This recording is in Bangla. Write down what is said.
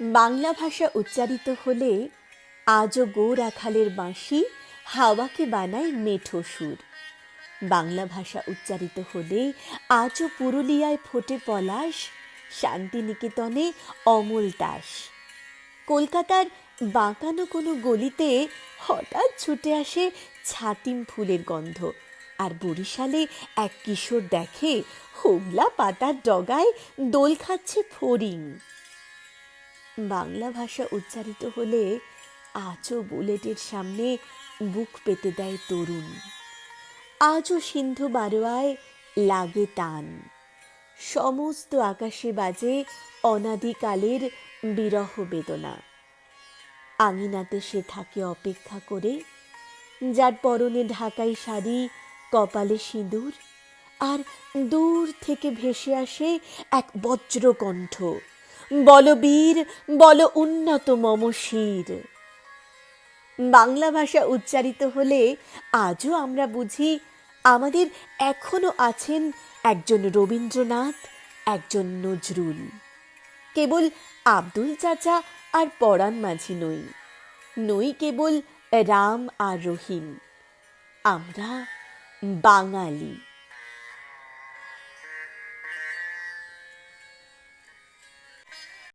বাংলা ভাষা উচ্চারিত হলে আজও গো রাখালের বাঁশি হাওয়াকে বানায় মেঠো সুর। বাংলা ভাষা উচ্চারিত হলে আজও পুরুলিয়ায় ফোটে পলাশ, শান্তিনিকেতনে অমল তাস কলকাতার বাঁকানো কোনো গলিতে হঠাৎ ছুটে আসে ছাতিম ফুলের গন্ধ আর বরিশালে এক কিশোর দেখে হোগলা পাতার ডগায় দোল খাচ্ছে ফড়িং। বাংলা ভাষা উচ্চারিত হলে আজও বুলেটের সামনে বুক পেতে দেয় তরুণ। আজও সিন্ধু বারোয়ায় লাগে টান। সমস্ত আকাশে বাজে অনাদিকালের বিরহ বেদনা। আঙিনাতে সে থাকে অপেক্ষা করে, যার পরনে ঢাকাই শাড়ি, কপালে সিঁদুর, আর দূর থেকে ভেসে আসে এক বজ্রকণ্ঠ। বলবীর বল উন্নত মম শির। বাংলা ভাষা উচ্চারিত হলে আজও আমরা বুঝি আমাদের এখনও আছেন একজন রবীন্দ্রনাথ, একজন নজরুল। কেবল আব্দুল চাচা আর পরাণ মাঝি নই নই কেবল রাম আর রহিম। আমরা বাঙালি।